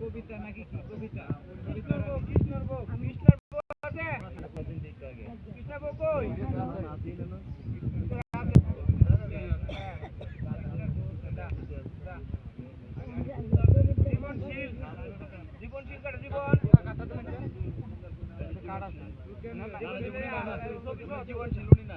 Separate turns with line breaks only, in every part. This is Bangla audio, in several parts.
কবিতা নাকি কি কবিতা বউ আছে কৃষ্ণ বউ কই জীবনশীল জীবনশীল কাটা জীবন জীবনশীল উনি না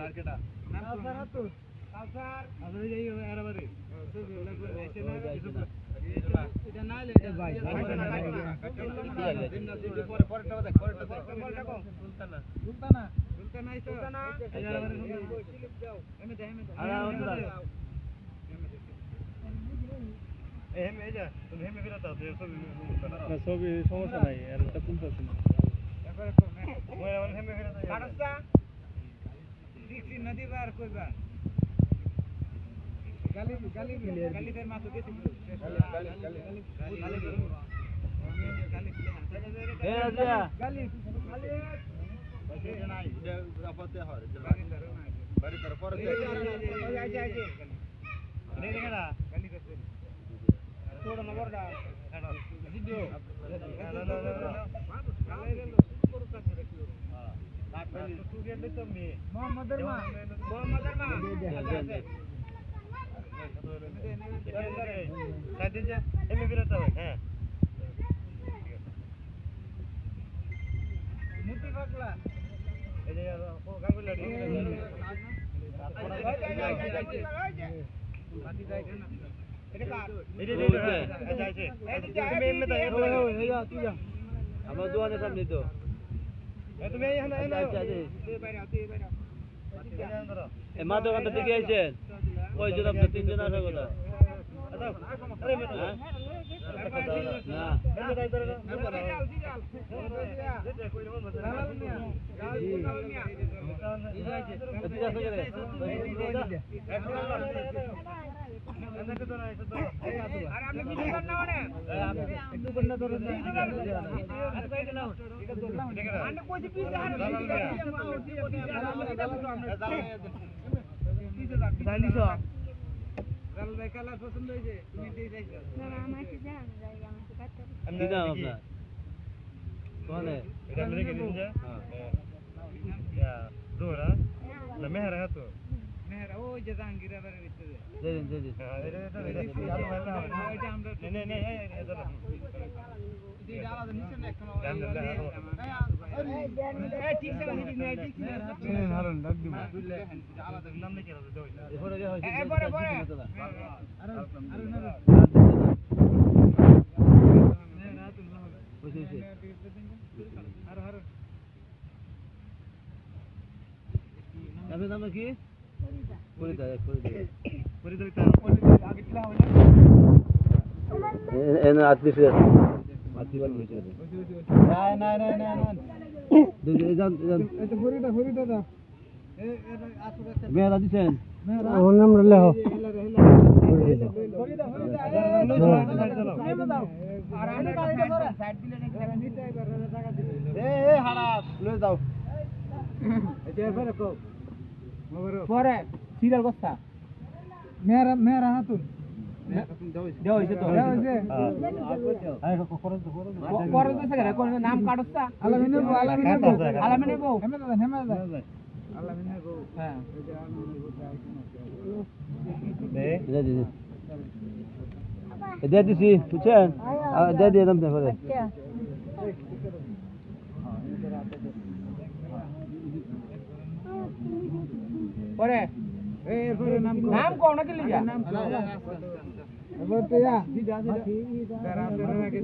আচ্ছা সেটা অপরাধ নাম করে স্বামী মামা স্বামী মামা স্বামী আচ্ছা আচ্ছা তাহলে হলে তোর আছে
মনে হচ্ছে জয়েন যাচ্ছে
ছবি সমস্যা
মোহাম্মদের মা মোহাম্মদের
আমার দোকানের সামনে তো মা দোকানটা থেকে আইছেন কয়জন আপনার তিনজন আসার কথা?
পছন্দ হয়েছে তুমি দিয়ে যাইছো
কি নাম আপনার? কোনে
মেহরা ওই যে জাহাঙ্গীর আবারের ভিতরে
দিন দিন
ওইটা আমরা আলাদা নিচে না একখানা এই ঠিক আছে ঠিক নেই ঠিক
এরপরে যে হয়েছে আপনার নাম কি? ফরিদা। ফরিদা এনে আত্মীয় আত্মীয় হয়েছে
নাই নাই নাই নাই নাই।
দুই যান যান।
এটা ফরিদা ফরিদা দা। এ এ আসুরা
মেয়েরা দিছেন
ওর নাম ফরিদা। ফরিদা জায়গা দিবে
এ এ হাড়া লয়ে যাও।
এটা এবারে কো পরে সিরিয়াল কস্তা মেরা মেরা হাতুন
তো
সেখানে কোন নাম কাটছতা আলামিনে বউ আলামিনে বউ। আলামিনে বউ। হেমে দাদা আলামিনে বউ। হ্যাঁ।
দে। দে দে দে। দিছি বুঝছেন? দে দিয়ে দাম পরে
পরে এই পরে? নাম নাম কোন কি লিখা। নাম এবার তো ইয়া দিদা দিদা তারা আপনারা কে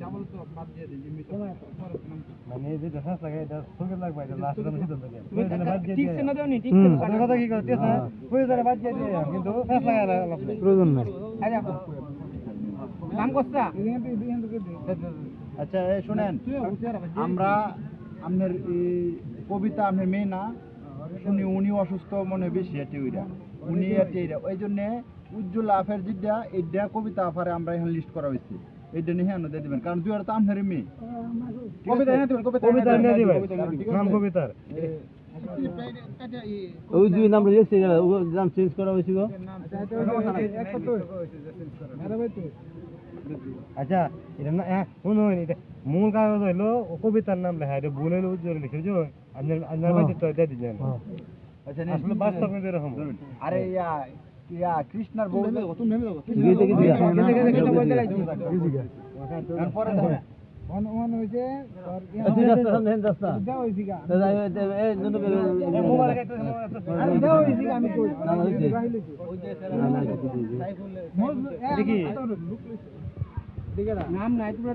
ডাবল তো বাদ দিয়ে দিন মিটো
আমি এই যে লাগাই এটা লাগবে এটা লাস্ট
ঠিকছে না দেওনি ঠিক
কথা কি করতে আছে প্রয়োজনে বাদ দিয়ে দিই কিন্তু ঢাস লাগাই লাভ প্রয়োজন নাই।
নাম কস্তা
আচ্ছা এই শুনেন আমরা আপনার এই কবিতা আপনার মেয়ে না শুনি উনি অসুস্থ মনে বেশি এটি ওইটা উনি এটি এইটা ওই জন্য উজ্জ্বল আফের যেটা এইটা কবিতা আফারে আমরা এখানে লিস্ট করা হয়েছে। এইটা নিয়ে হ্যাঁ দিয়ে দিবেন। কারণ দুই তো আপনারই মেয়ে।
কবিতা এনে দিবেন কবিতা
কবিতা নিয়ে দিবেন। নাম কবিতার।
ওই দুই নাম রেজিস্ট্রি গেল। নাম চেঞ্জ করা হয়েছিল
আচ্ছা এটা না হ্যাঁ শুনুন এটা মূল কাগজ হইল ও কবিতার নাম লেখা এটা ভুল হইল উজ্জ্বল লিখে বুঝো আপনার বাড়িতে তো দিয়ে
আচ্ছা
আসলে বাস্তব কিন্তু এরকম
আরে ইয়া ইয়া কৃষ্ণার বউ তারপরে
দেখি
নাম নাই তোমরা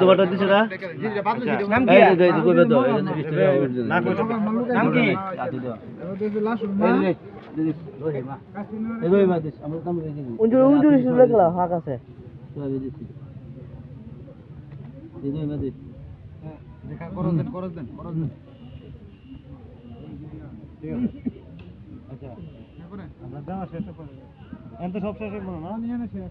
তোমারটা দিছে না?
দেখা করো দেন করো দেন করো দেন
আচ্ছা আমরা দেওয়া শেষ করে এত সব শেষ হলো না?
নিয়ে না শেষ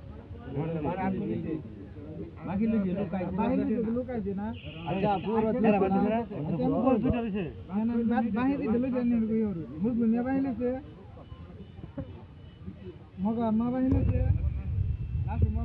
বাকি লইছে লুকাই বাহিরে লুকাইছে না।
আচ্ছা পুরো তেরা বাদ দিছে। উপর দুটো দিছে
বাহিরে কই ওর মগা মা বাহিরে মা